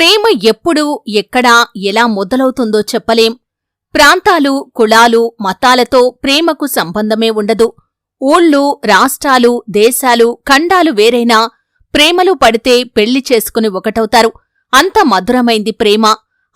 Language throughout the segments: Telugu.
ప్రేమ ఎప్పుడు ఎక్కడా ఎలా మొదలవుతుందో చెప్పలేం. ప్రాంతాలు కులాలు మతాలతో ప్రేమకు సంబంధమే ఉండదు. ఊళ్ళు రాష్ట్రాలు దేశాలు ఖండాలు వేరైనా ప్రేమలు పడితే పెళ్ళి చేసుకుని ఒకటవుతారు. అంత మధురమైంది ప్రేమ.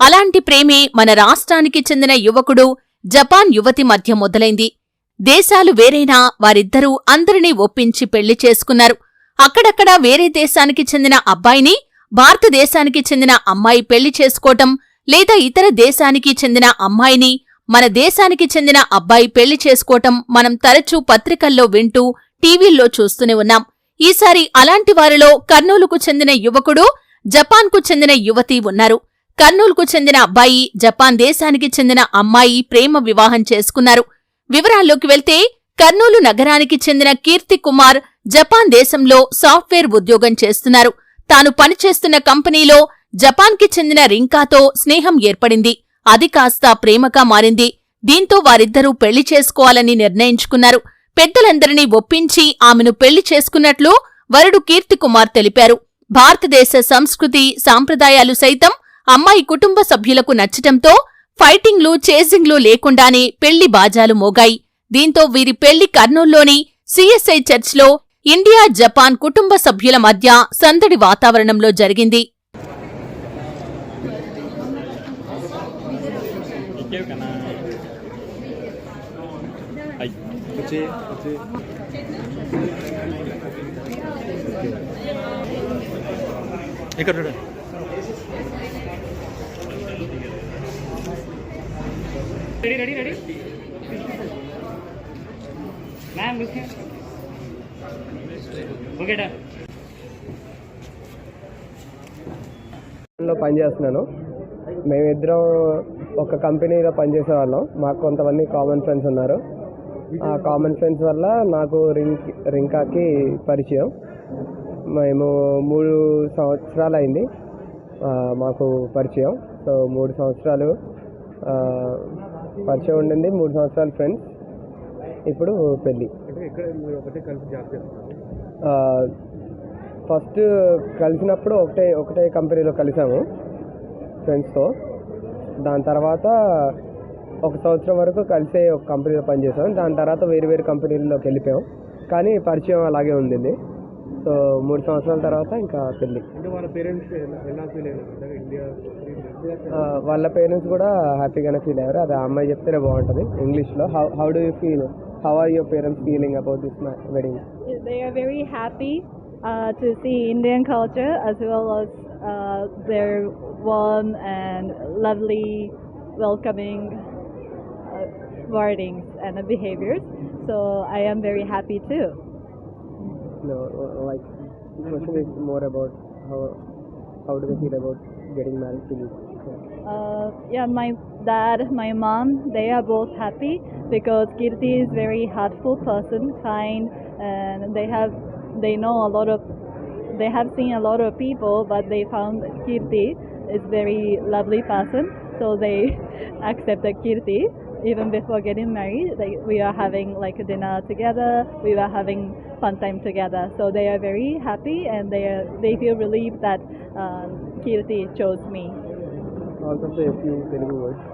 అలాంటి ప్రేమే మన రాష్ట్రానికి చెందిన యువకుడు జపాన్ యువతి మధ్య మొదలైంది. దేశాలు వేరైనా వారిద్దరూ అందరినీ ఒప్పించి పెళ్ళి చేసుకున్నారు. అక్కడక్కడ వేరే దేశానికి చెందిన అబ్బాయిని భారతదేశానికి చెందిన అమ్మాయి పెళ్ళి చేసుకోవటం లేదా ఇతర దేశానికి చెందిన అమ్మాయిని మన దేశానికి చెందిన అబ్బాయి పెళ్ళి చేసుకోవటం మనం తరచూ పత్రికల్లో వింటూ టీవీల్లో చూస్తూనే ఉన్నాం. ఈసారి అలాంటి వారిలో కర్నూలుకు చెందిన యువకుడు జపాన్కు చెందిన యువతి ఉన్నారు. కర్నూలుకు చెందిన అబ్బాయి జపాన్ దేశానికి చెందిన అమ్మాయి ప్రేమ వివాహం చేసుకున్నారు. వివరాల్లోకి వెళ్తే కర్నూలు నగరానికి చెందిన కీర్తి కుమార్ జపాన్ దేశంలో సాఫ్ట్వేర్ ఉద్యోగం చేస్తున్నారు. తాను పనిచేస్తున్న కంపెనీలో జపాన్కి చెందిన రింకాతో స్నేహం ఏర్పడింది. అది కాస్త ప్రేమగా మారింది. దీంతో వారిద్దరూ పెళ్ళి చేసుకోవాలని నిర్ణయించుకున్నారు. పెద్దలందరినీ ఒప్పించి ఆమెను పెళ్ళి చేసుకున్నట్లు వరుడు కీర్తికుమార్ తెలిపారు. భారతదేశ సంస్కృతి సాంప్రదాయాలు సైతం అమ్మాయి కుటుంబ సభ్యులకు నచ్చటంతో ఫైటింగ్లు చేజింగ్లు లేకుండానే పెళ్ళి బాజాలు మోగాయి. దీంతో వీరి పెళ్ళి కర్నూల్లోని సిఎస్ఐ చర్చ్లో ఇండియా జపాన్ కుటుంబ సభ్యుల మధ్య సందడి వాతావరణంలో జరిగింది. రెడీ రెడీ రెడీ మ్యామ్ ఓకేటా పని పనిచేస్తున్నాను మేమిద్దరం ఒక కంపెనీలో పనిచేసే వాళ్ళం. మాకు కొంతమంది కామన్ ఫ్రెండ్స్ ఉన్నారు. ఆ కామన్ ఫ్రెండ్స్ వల్ల నాకు రింక్ రింకాకి పరిచయం. మేము మూడు సంవత్సరాలు అయింది మాకు పరిచయం. సో మూడు సంవత్సరాలు పరిచయం ఉండింది మూడు సంవత్సరాలు ఫ్రెండ్స్ ఇప్పుడు పెళ్ళి. ఫస్ట్ కలిసినప్పుడు ఒకటే ఒకటే కంపెనీలో కలిసాము ఫ్రెండ్స్తో. దాని తర్వాత ఒక సంవత్సరం వరకు కలిసే ఒక కంపెనీలో పనిచేసాం. దాని తర్వాత వేరు వేరు కంపెనీల్లోకి వెళ్ళిపోయాం. కానీ పరిచయం అలాగే ఉంది సో మూడు సంవత్సరాల తర్వాత ఇంకా పెళ్ళి. వాళ్ళ పేరెంట్స్ వాళ్ళ కూడా హ్యాపీగానే ఫీల్ అయ్యారు. అది ఆ అమ్మాయి చెప్తేనే బాగుంటుంది. ఇంగ్లీష్లో how how do you feel How are your parents feeling about this wedding? They are very happy uh, to see Indian culture as well as uh, their warm and lovely, welcoming uh, wordings and behaviors. So I am very happy too. No, like, the question is more about how how do they feel about getting married to you? Uh, yeah, my dad, my mom, they are both happy because Kirti is very heartful person, kind, and they have they know a lot of they have seen a lot of people, but they found Kirti is very lovely person, so they accepted Kirti. Even before getting married, we are having like a dinner together. We were having fun time together. So they are very happy and they are, they feel relieved that uh, Kirti chose me. Also say a few Telugu words.